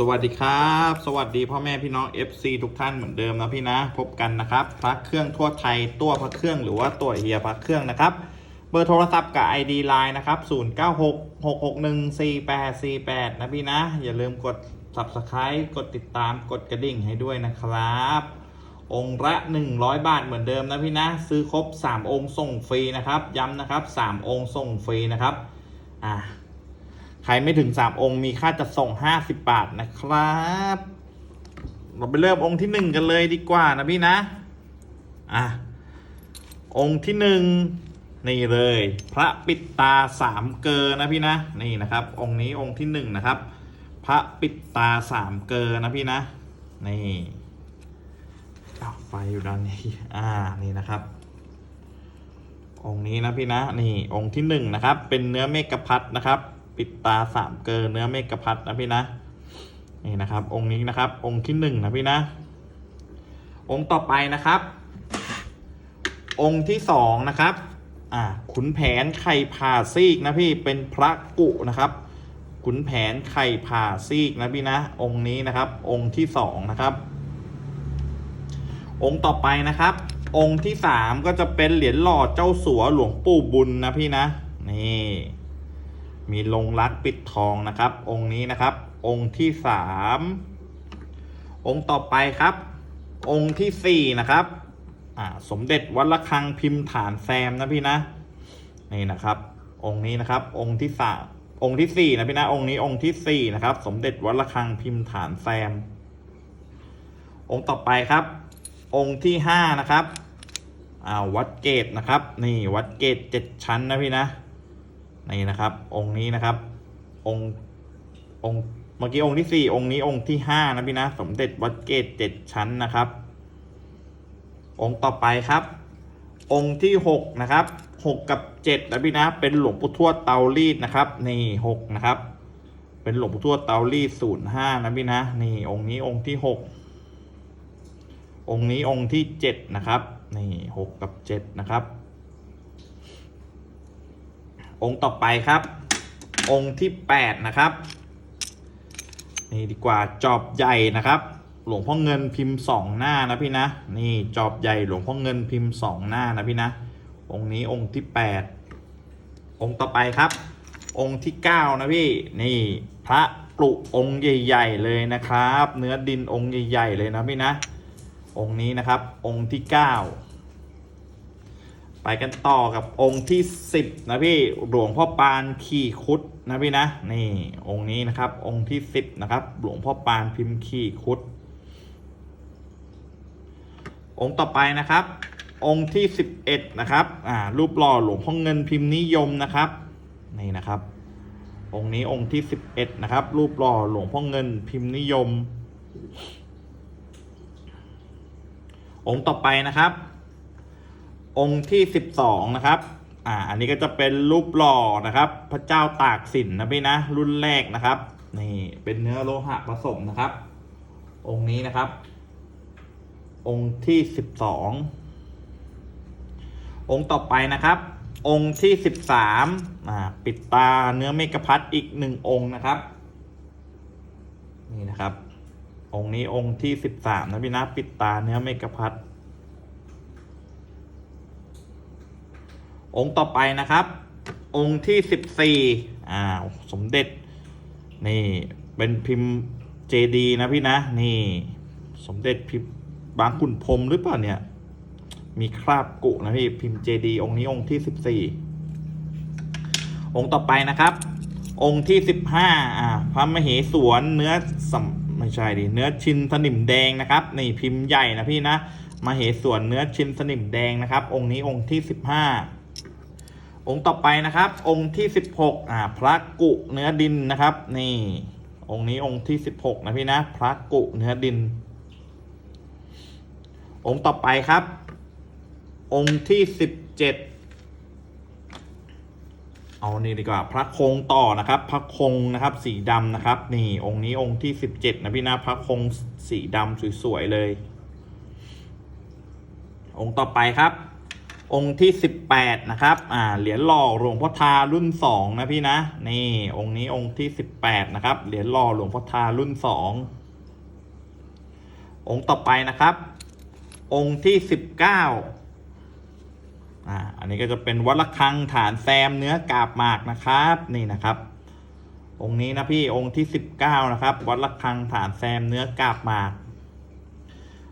สวัสดีครับ สวัสดีพ่อแม่พี่น้อง FC ทุกท่านเหมือนเดิมนะพี่นะ พบกันนะครับพระเครื่องทั่วไทยตัวพระเครื่องหรือว่าตัวเฮียพระเครื่องนะครับ เบอร์โทรศัพท์กับ ID Line นะครับ 0966614848 นะพี่นะ อย่าลืมกด Subscribe กดติดตามกดกระดิ่งให้ด้วยนะครับ องค์ละ 100 บาทเหมือนเดิมนะพี่นะ ซื้อครบ 3 องค์ส่งฟรีนะครับ ย้ำนะครับ 3 องค์ส่งฟรีนะครับอ่า ครไม่ถึง3องค์มีค่าจัดส่ง50บาทนะครับ เราไปเริ่มองค์ที่1กันเลยดีกว่านะพี่นะ อะ องค์ที่หนึ่งนี่เลย พระปิดตาสามเกลอนะพี่นะ นี่นะครับ องค์นี้องค์ที่หนึ่งนะครับ พระปิดตาสามเกลอนะพี่นะ นี่ไฟอยู่ด้านนี้ อ่า นี่นะครับ องค์นี้นะพี่นะ นี่องค์ที่หนึ่งนะครับ เป็นเนื้อเมกะพัดนะครับ ปิดตาสามเกลอเนื้อเมกะพัดนะพี่นะนี่นะครับ องค์นี้นะครับ องค์ที่หนึ่งนะพี่นะ องค์ต่อไปนะครับ องค์ที่สองนะครับอ่าขุนแผนไข่ผ่าซีกนะพี่เป็นพระกุนะครับขุนแผนไข่ผ่าซีกนะพี่นะ องค์นี้นะครับ องค์ที่สองนะครับ องค์ต่อไปนะครับ องค์ที่สามก็จะเป็นเหรียญหล่อเจ้าสัวหลวงปู่บุญนะพี่นะนี่ มีลงรักปิดทองนะครับ องค์นี้นะครับ องค์ที่สามองค์ต่อไปครับ องค์ที่สี่นะครับสมเด็จวัดระฆังพิมพ์ฐานแซมนะพี่นะนี่นะครับ องค์นี้นะครับ องค์ที่สามองค์ที่สี่นะพี่นะองค์นี้องค์ที่สี่นะครับ สมเด็จวัดระฆังพิมพ์ฐานแซม องค์ต่อไปครับ องค์ที่ห้านะครับอ่าวัดเกตนะครับ นี่วัดเกตเจ็ดชั้นนะพี่นะ นี่นะครับ องค์นี้นะครับ องค์องค์เมื่อกี้องค์ที่สี่องค์นี้องค์ที่ห้านะพี่นะ สมเด็จวัดเกตเจ็ดชั้นนะครับ องค์ต่อไปครับ องค์ที่หกนะครับหกกับเจ็ดนะพี่นะ เป็นหลวงปู่ทวดเตารีดนะครับนี่หกนะครับ เป็นหลวงปู่ทวดเตารีดศูนย์ห้านะพี่นะนี่องค์นี้องค์ที่หกองค์นี้องค์ที่เจ็ดนะครับนี่หกกับเจ็ดนะครับ องค์ต่อไปครับ องค์ที่แปดนะครับนี่ดีกว่าจอบใหญ่นะครับ หลวงพ่อเงินพิมพ์สองหน้านะพี่นะนี่จอบใหญ่หลวงพ่อเงินพิมพ์สองหน้านะพี่นะองค์นี้องค์ที่แปดองค์ต่อไปครับ องค์ที่เก้านะพี่นี่พระปลุองค์ใหญ่ๆเลยนะครับ เนื้อดินองค์ใหญ่ๆเลยนะพี่นะ องค์นี้นะครับองค์ที่เก้า ไปกันต่อกับองค์ที่สิบนะพี่หลวงพ่อปานขี่คุดนะพี่นะนี่องค์นี้นะครับ องค์ที่สิบนะครับ หลวงพ่อปานพิมพ์ขี่คุด องค์ต่อไปนะครับ องค์ที่สิบเอ็ดนะครับอ่ารูปหล่อหลวงพ่อเงินพิมพ์นิยมนะครับนี่นะครับ องค์นี้องค์ที่สิบเอ็ดนะครับ รูปหล่อหลวงพ่อเงินพิมพ์นิยม องค์ต่อไปนะครับ องค์ที่สิบสองนะครับ อ่า อันนี้ก็จะเป็นรูปหล่อนะครับ พระเจ้าตากสินนะพี่นะ รุ่นแรกนะครับ นี่เป็นเนื้อโลหะผสมนะครับ องค์นี้นะครับ องค์ที่สิบสององค์ต่อไปนะครับ องค์ที่สิบสามอ่า ปิดตาเนื้อเมกะพัดอีกหนึ่งองค์นะครับ นี่นะครับ องค์นี้องค์ที่สิบสามนะพี่นะ ปิดตาเนื้อเมกะพัด องค์ต่อไปนะครับ องค์ที่สิบสี่อ่าสมเด็จ นี่เป็นพิมพ์เจดีนะพี่นะ นี่ สมเด็จพิมพ์บางขุนพรมหรือเปล่าเนี่ย มีคราบกุนะพี่พิมพ์เจดีองค์นี้องค์ที่สิบสี่องค์ต่อไปนะครับ องค์ที่สิบห้าอ่าพระมเหสวนเนื้อสัมไม่ใช่ดิเนื้อชินสนิมแดงนะครับ นี่พิมพ์ใหญ่นะพี่นะมเหสวนเนื้อชินสนิมแดงนะครับ องค์นี้องค์ที่สิบห้า องค์ต่อไปนะครับ องค์ที่สิบหกอ่าพระกุเนื้อดินนะครับ นี่ องค์นี้องค์ที่สิบหกนะพี่นะพระกุเนื้อดิน องค์ต่อไปครับ องค์ที่สิบเจ็ดเอานี่ดีกว่าพระคงต่อนะครับ พระคงนะครับ สีดำนะครับ นี่ องค์นี้องค์ที่สิบเจ็ดนะพี่นะพระคงสีดำสวยๆเลย องค์ต่อไปครับ องค์ที่สิบแปดนะครับ อ่า เหรียญหล่อหลวงพ่อทารุ่นสองนะพี่นะ นี่ องค์นี้องค์ที่สิบแปดนะครับ เหรียญหล่อหลวงพ่อทารุ่นสององค์ต่อไปนะครับ องค์ที่สิบเก้าอ่า อันนี้ก็จะเป็นวัดระฆังฐานแซมเนื้อกาบหมากนะครับ นี่นะครับ องค์นี้นะพี่ องค์ที่สิบเก้านะครับ วัดระฆังฐานแซมเนื้อกาบหมาก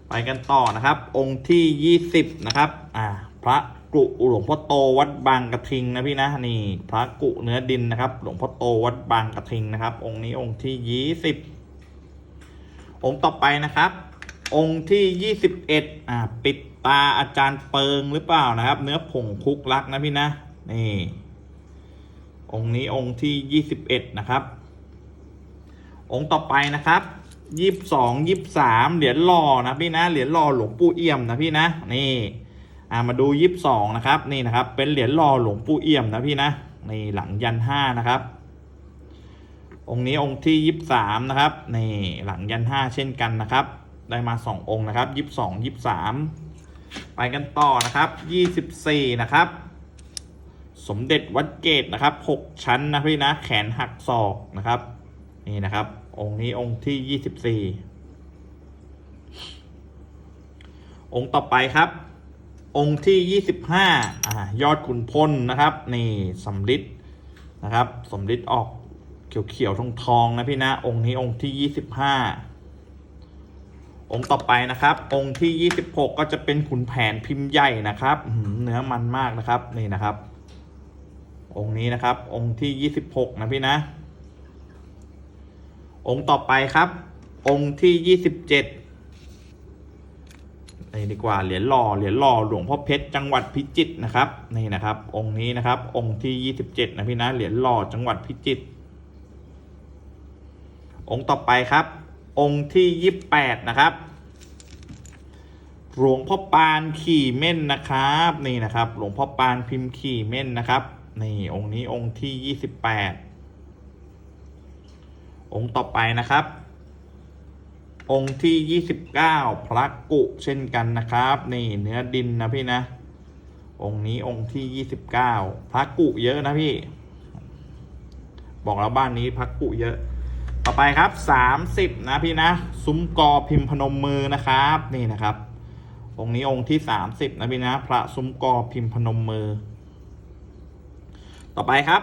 ไปกันต่อนะครับ องค์ที่ยี่สิบนะครับ อ่า พระกุหลวงพ่อโตวัดบางกระทิงนะพี่นะนี่พระกุเนื้อดินนะครับ หลวงพ่อโตวัดบางกระทิงนะครับ องค์นี้องค์ที่ยี่สิบองค์ต่อไปนะครับ องค์ที่ยี่สิบเอ็ดอ่าปิดตาอาจารย์เปิงหรือเปล่านะครับ เนื้อผงคุกลักนะพี่นะนี่องค์นี้องค์ที่ยี่สิบเอ็ดนะครับ องค์ต่อไปนะครับยี่สิบสองยี่สิบสามเหรียญหล่อนะพี่นะเหรียญหล่อหลวงปู่เอี่ยมนะพี่นะนี่ อ่ามาดูยี่สิบสองนะครับนี่นะครับเป็นเหรียญหล่อหลวงปู่เอี่ยมนะพี่นะนี่หลังยันห้านะครับ องค์นี้องค์ที่ยี่สิบสามนะครับนี่หลังยันห้าเช่นกันนะครับ ได้มาสององค์นะครับยี่สิบสองยี่สิบสามไปกันต่อนะครับยี่สิบสี่นะครับ สมเด็จวัดเกตนะครับหกชั้นนะพี่นะแขนหักศอกนะครับ นี่นะครับ องค์นี้องค์ที่ยี่สิบสี่องค์ต่อไปครับ องค์ที่ยี่สิบห้าอ่ายอดขุนพลนะครับ นี่สำลิดนะครับสำลิดออกเขียวๆทองทองๆนะพี่นะ องค์นี้องค์ที่ยี่สิบห้าองค์ต่อไปนะครับ องค์ที่ยี่สิบหกก็จะเป็นขุนแผนพิมพ์ใหญ่นะครับเนื้อมันมากนะครับนี่นะครับ องค์นี้นะครับ องค์ที่ยี่สิบหกนะพี่นะ องค์ต่อไปครับ องค์ที่ยี่สิบเจ็ด นี่ดีกว่าเหรียญหล่อเหรียญหล่อหลวงพ่อเพชรจังหวัดพิจิตรนะครับนี่นะครับ องค์นี้นะครับ องค์ที่ยี่สิบเจ็ดนะพี่นะเหรียญหล่อจังหวัดพิจิตรองค์ต่อไปครับ องค์ที่ยี่สิบแปดนะครับหลวงพ่อปานขี่เม่นนะครับนี่นะครับ หลวงพ่อปานพิมพ์ขี่เม่นนะครับนี่องค์นี้องค์ที่ยี่สิบแปดองค์ต่อไปนะครับ องค์ที่ยี่สิบเก้าพระกุเช่นกันนะครับ นี่เนื้อดินนะพี่นะ องค์นี้องค์ที่ยี่สิบเก้าพระกุเยอะนะพี่ บอกแล้วบ้านนี้พระกุเยอะ ต่อไปครับสามสิบนะพี่นะ ซุ้มกอพิมพ์พนมมือนะครับ นี่นะครับ องค์นี้องค์ที่สามสิบนะพี่นะ พระซุ้มกอพิมพ์พนมมือ ต่อไปครับ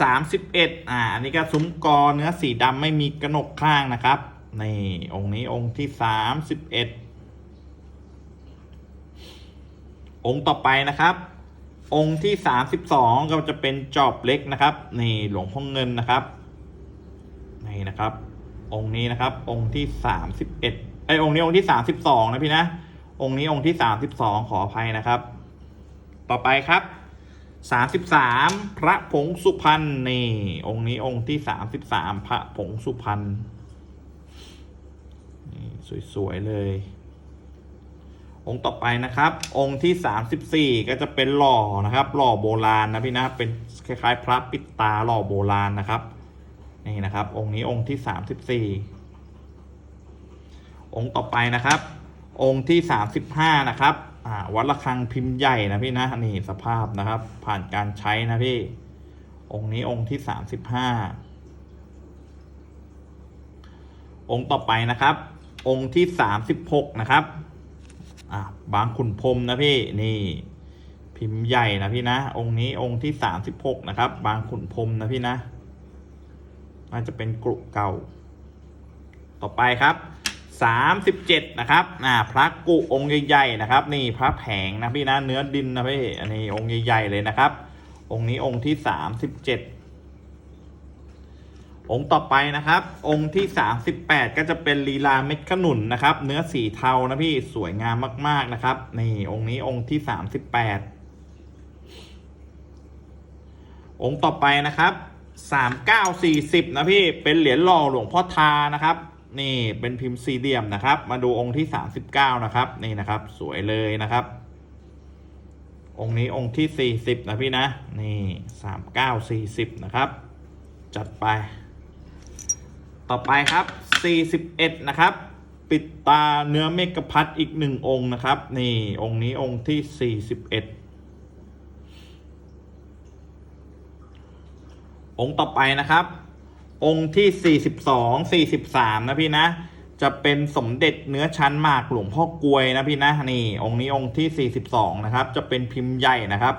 สามสิบเอ็ดอ่า อันนี้ก็ซุ้มกอเนื้อสีดำไม่มีกระหนกข้างนะครับ นี่องค์นี้องค์ที่สามสิบเอ็ดองค์ต่อไปนะครับ องค์ที่สามสิบสองก็จะเป็นจอบเล็กนะครับ นี่หลวงพ่อเงินนะครับ นี่นะครับ องค์นี้นะครับ องค์ที่สามสิบเอ็ดไอองค์นี้องค์ที่สามสิบสองนะพี่นะ องค์นี้องค์ที่สามสิบสองขออภัยนะครับ ต่อไปครับสามสิบสามพระผงสุพรรณนี่ องค์นี้องค์ที่สามสิบสามพระผงสุพรรณ สวยๆเลย องค์ต่อไปนะครับ องค์ที่สามสิบสี่ก็จะเป็นหล่อนะครับ หล่อโบราณนะพี่นะเป็นคล้ายๆ พระปิดตาหล่อโบราณนะครับนี่นะครับ องค์นี้องค์ที่สามสิบสี่องค์ต่อไปนะครับ องค์ที่สามสิบห้านะครับวัดระฆังพิมพ์ใหญ่นะพี่นะนี่สภาพนะครับ ผ่านการใช้นะพี่ องค์นี้องค์ที่สามสิบห้าองค์ต่อไปนะครับ องค์ที่สามสิบหกนะครับ อ่าบางขุนพรมนะพี่นี่ พิมพ์ใหญ่นะพี่นะ องค์นี้องค์ที่สามสิบหกนะครับ บางขุนพรมนะพี่นะน่าจะเป็นกรุเก่า ต่อไปครับสามสิบเจ็ดนะครับอ่าพระกุองค์ใหญ่ๆนะครับ นี่พระแผงนะพี่นะ เนื้อดินนะพี่อันนี้องค์ใหญ่ๆเลยนะครับ องค์นี้องค์ที่สามสิบเจ็ด องค์ต่อไปนะครับ องค์ที่สามสิบแปดก็จะเป็นลีลาเม็ดขนุนนะครับ เนื้อสีเทานะพี่สวยงามมากๆนะครับ นี่องค์นี้องค์ที่สามสิบแปดองค์ต่อไปนะครับสามเก้าสี่สิบนะพี่เป็นเหรียญหล่อหลวงพ่อทานะครับ นี่เป็นพิมพ์สี่เหลี่ยมนะครับ มาดูองค์ที่สามสิบเก้านะครับ นี่นะครับ สวยเลยนะครับ องค์นี้องค์ที่สี่สิบนะพี่นะ นี่สามเก้าสี่สิบนะครับจัดไป ต่อไปครับ 41 นะครับ ปิดตาเนื้อเมกะพัทอีกหนึ่งองค์นะครับ นี่องค์นี้องค์ที่ 41 องค์ต่อไปนะครับ องค์ที่ 42 43 นะพี่นะ จะเป็นสมเด็จเนื้อชั้นหมากหลวงพ่อกวยนะพี่นะ นี่ องค์นี้องค์ที่ 42 นะครับ จะเป็นพิมพ์ใหญ่นะครับ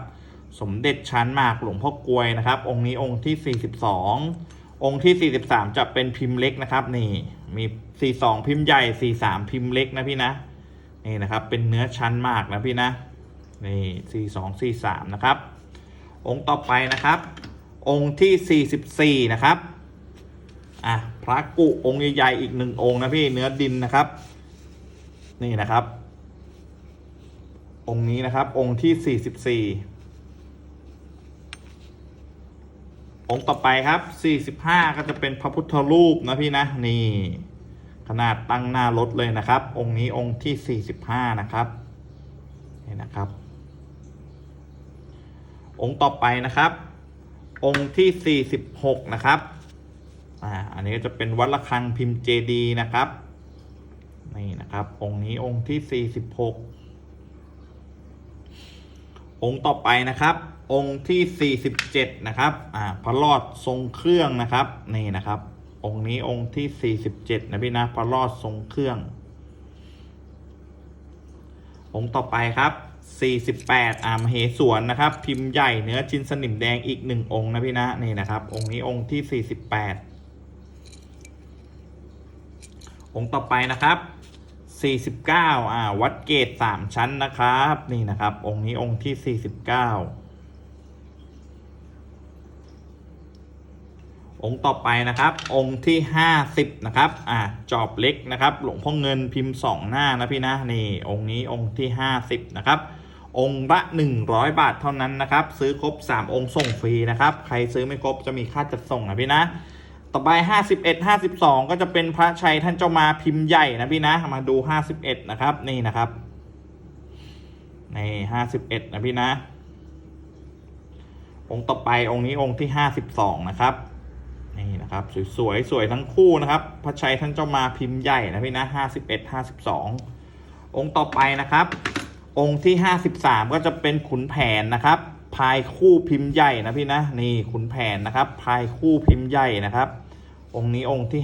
สมเด็จชั้นหมากหลวงพ่อกวยนะครับ องค์นี้องค์ที่ 42 องค์ที่ 43 จะเป็นพิมพ์เล็กนะครับ นี่มี 42 พิมพ์ใหญ่ 43 พิมพ์เล็กนะพี่นะนี่นะครับเป็นเนื้อชั้นมากนะพี่นะนี่42 43นะครับ องค์ต่อไปนะครับ องค์ที่ 44 นะครับอะพระกุองค์ใหญ่ๆอีกหนึ่งองค์นะพี่เนื้อดินนะครับ นี่นะครับ องค์นี้นะครับองค์ที่ 44 องค์ต่อไปครับ 45 ก็จะเป็นพระพุทธรูปนะพี่นะนี่ ขนาดตั้งหน้ารถเลยนะครับ องค์นี้องค์ที่ 45 นะครับนี่นะครับ องค์ต่อไปนะครับ องค์ที่ 46 นะครับอ่าอันนี้ก็จะเป็นวัดระฆังพิมพ์เจดีนะครับนี่นะครับ องค์นี้องค์ที่ 46 องค์ต่อไปนะครับ องค์ที่ 47 นะครับอ่าพระรอดทรงเครื่องนะครับ นี่นะครับ องค์นี้องค์ที่ 47 นะพี่นะพระรอดทรงเครื่อง องค์ต่อไปครับ 48 อามเหสวนนะครับ พิมพ์ใหญ่เนื้อจินสนิมแดงอีกหนึ่งองค์นะพี่นะนี่นะครับ องค์นี้องค์ที่ 48 องค์ต่อไปนะครับ49อ่าวัดเกตสามชั้นนะครับ นี่นะครับ องค์นี้องค์ที่ 49 องค์ต่อไปนะครับ องค์ที่ 50 นะครับอ่าจอบเล็กนะครับ หลวงพ่อเงินพิมพ์สองหน้านะพี่นะนี่องค์นี้องค์ที่ 50 นะครับ องค์ละ 100 บาทเท่านั้นนะครับ ซื้อครบ 3 องค์ส่งฟรีนะครับ ใครซื้อไม่ครบจะมีค่าจัดส่งนะพี่นะ ต่อไป 51 52 ก็จะเป็นพระชัยท่านเจ้ามาพิมพ์ใหญ่นะพี่นะ มาดู 51 นะครับนี่นะครับใน51 นะพี่นะองค์ต่อไปองค์นี้องค์ที่ 52 นะครับ นี่นะครับสวยๆสวยทั้งคู่นะครับพระชัยท่านเจ้ามาพิมพ์ใหญ่นะพี่นะ51 52องค์ต่อไปนะครับ องค์ที่53ก็จะเป็นขุนแผนนะครับพายคู่พิมพ์ใหญ่นะพี่นะนี่ขุนแผนนะครับพายคู่พิมพ์ใหญ่นะครับ องค์นี้องค์ที่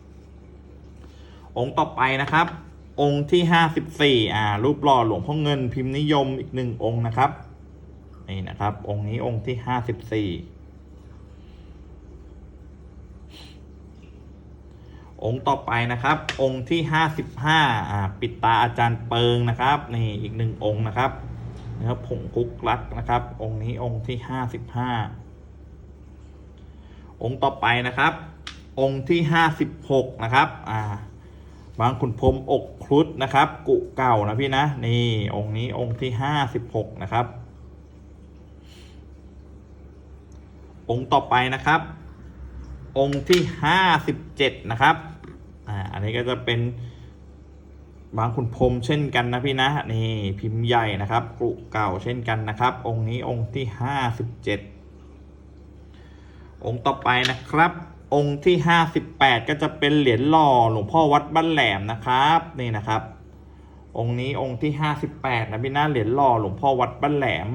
53องค์ต่อไปนะครับ องค์ที่54อ่ารูปหล่อหลวงพ่อเงินพิมพ์นิยมอีกหนึ่งองค์นะครับนี่นะครับ องค์นี้องค์ที่54 องค์ต่อไปนะครับ องค์ที่ 55อ่าปิดตาอาจารย์เปิงนะครับนี่อีกหนึ่งองค์นะครับเนื้อผงคุกลักนะครับ องค์นี้องค์ที่ 55 องค์ต่อไปนะครับ องค์ที่ 56 นะครับอ่าบางขุนพรมอกครุฑนะครับ กุเก่านะพี่นะนี่องค์นี้องค์ที่ 56 นะครับ องค์ต่อไปนะครับองค์ที่ 57 นะครับ อ่าอันนี้ก็จะเป็นบางขุนพรมเช่นกันนะพี่นะนี่พิมพ์ใหญ่นะครับกรุเก่าเช่นกันนะครับ องค์นี้องค์ที่57องค์ต่อไปนะครับ องค์ที่58ก็จะเป็นเหรียญหล่อหลวงพ่อวัดบ้านแหลมนะครับนี่นะครับ องค์นี้องค์ที่58นะพี่นะเหรียญหล่อหลวงพ่อวัดบ้านแหลม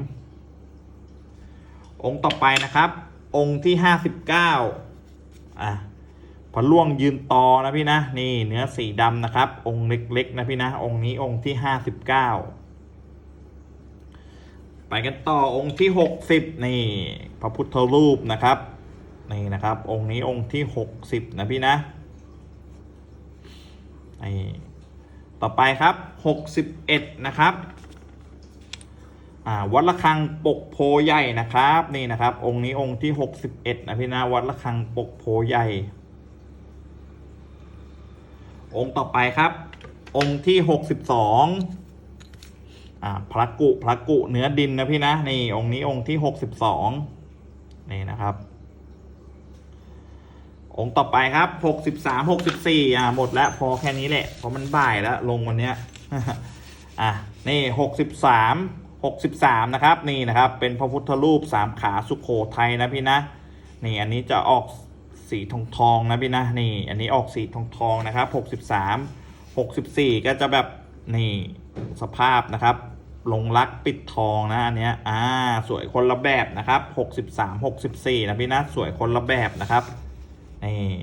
องค์ต่อไปนะครับ องค์ที่59อะ ระล่วงยืนตอนะพี่นะนี่เนื้อสีดำนะครับ องค์เล็กๆนะพี่นะองค์นี้องค์ที่59ไปกันต่อองค์ที่60นี่พระพุทธรูปนะครับนี่นะครับ องค์นี้องค์ที่60นะพี่นะนี่ต่อไปครับ61นะครับวัดระฆังปกโพใหญ่นะครับ นี่นะครับ องค์นี้องค์ที่ 61นะพี่นะวัดระฆังปกโพใหญ่ องค์ต่อไปครับ องค์ที่62อ่าพระกุพระกุเนื้อดินนะพี่นะนี่องค์นี้องค์ที่62นี่นะครับ องค์ต่อไปครับ63 64อ่าหมดแล้วพอแค่นี้แหละเพราะมันบ่ายแล้วลงวันเนี้ยอะนี่63 63นะครับ นี่นะครับ เป็นพระพุทธรูปสามขาสุโขทัยนะพี่นะนี่อันนี้จะออก สีทองทองนะพี่นะนี่ อันนี้ออกสีทองทองนะครับ63 64ก็จะแบบนี่สภาพนะครับลงรักปิดทองนะอันเนี้ยอ่าสวยคนละแบบนะครับหกสิบสามหกสิบสี่นะพี่นะสวยคนละแบบนะครับนี่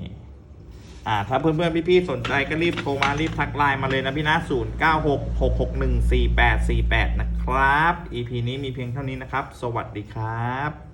อ่าถ้าเพื่อนๆพี่ๆสนใจก็รีบโทรมารีบทักไลน์มาเลยนะพี่นะ0 9 6 6 6 1 4 8 4 8นะครับ EP นี้มีเพียงเท่านี้นะครับ สวัสดีครับ